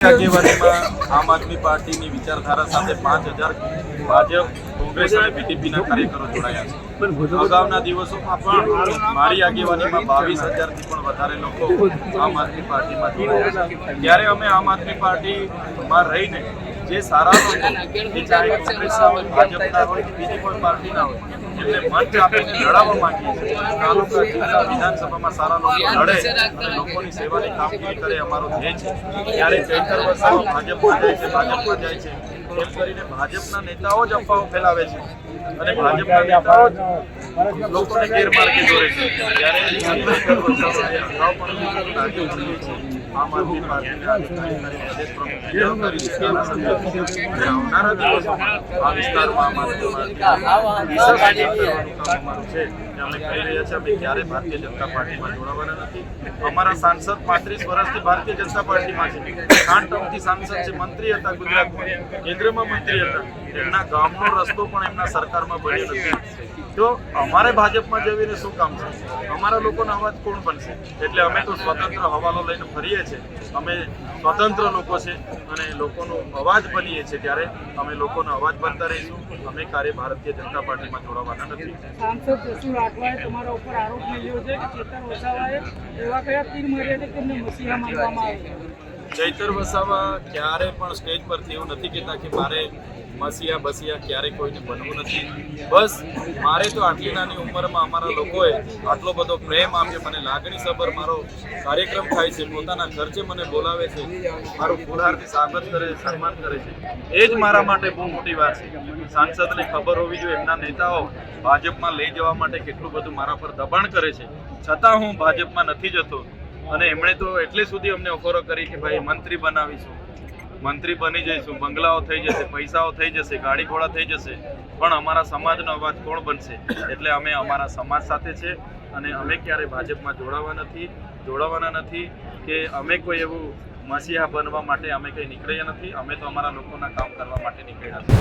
આગેવાનીમાં આમ આદમી પાર્ટીની વિચારધારા સાથે પાંચ હજાર ભાજપ કોંગ્રેસ અને બીટીપીના કાર્યકરો જોડાયા છે. અગાઉના દિવસોમાં પણ મારી આગેવાનીમાં બાવીસ હજારથી પણ વધારે લોકો આમ આદમી પાર્ટીમાં જોડાયા છે. ત્યારે અમે આમ આદમી પાર્ટીમાં રહીને જે સારા લોકો ચાહે હોય ભાજપના હોય કે બીજી કોઈ પાર્ટીના હોય, એમને મંચ આપીને લડાવવા માંગીએ છીએ. વિધાનસભામાં સારા લોકો લડે અને લોકોની સેવાની કામગીરી કરે અમારો ધ્યેય છે. ત્યારે ચૈતર વસાવા ભાજપમાં જાય છે, ભાજપમાં જાય છે. એમ કરીને ભાજપના નેતાઓ જ અફવાઓ ફેલાવે છે. અને ભાજપના નેતાઓ જ લોકોને ગેરમાર્ગે દોરે છે. ત્યારે અમારું સાંસદ પાંત્રીસ વર્ષથી ભારતીય જનતા પાર્ટીમાં છે ટર્મથી સાંસદ છે મંત્રી હતા ગુજરાતમાં કેન્દ્રમાં મંત્રી હતા એમના ગામનો રસ્તો પણ એમના સરકારમાં બન્યો નથી તો અમારે ભાજપમાં જવીને શું કામ છે અમારા લોકોનો અવાજ કોણ બનશે એટલે અમે તો સ્વતંત્ર હવાલો લઈને ફરીએ છીએ. અમે સ્વતંત્ર લોકો છે અને લોકોનો અવાજ બનીએ છીએ ત્યારે અમે લોકોનો અવાજ બનતા રહીશું. અમે કાર્ય ભારતીય જનતા પાર્ટીમાં જોડાવાના નથી. સાંસદ જસુ રાઠવાએ તમારા ઉપર આરોપ મૂક્યો છે કે ચેતન વસાવાએ એવા કયા તીર માર્યા છે તેમને મસીહા માનવામાં આવે? ચૈતર વસાવા ક્યારે પણ સ્ટેજ પરથી એવું નથી કહેતા કે મારે મસીયા બસિયા ક્યારેય કોઈને બનવું નથી. બસ, મારે તો આટલી નાની ઉંમરમાં અમારા લોકોએ આટલો બધો પ્રેમ આપ્યો. મને લાગણી સભર મારો કાર્યક્રમ થાય છે, પોતાના ખર્ચે મને બોલાવે છે, મારું ફુલહારથી સ્વાગત કરે છે, સન્માન કરે છે. એ જ મારા માટે બહુ મોટી વાત છે. સાંસદને ખબર હોવી જોઈએ, એમના નેતાઓ ભાજપમાં લઈ જવા માટે કેટલું બધું મારા પર દબાણ કરે છે. છતાં હું ભાજપમાં નથી જતો. અને એમણે તો એટલે સુધી અમને ઓફરો કરી કે, ભાઈ, મંત્રી બનાવીશું. મંત્રી બની જઈશું, બંગલાઓ થઈ જશે, પૈસાઓ થઈ જશે ગાડી ઘોડા થઈ જશે. પણ અમારા સમાજનો અવાજ કોણ બનશે? એટલે અમે અમારા સમાજ સાથે છે અને અમે ક્યારે ભાજપમાં જોડાવા નથી, જોડાવાના નથી કે અમે કોઈ એવું મસીહા બનવા માટે અમે કંઈ નીકળ્યા નથી. અમે તો અમારા લોકોના કામ કરવા માટે નીકળ્યા છીએ.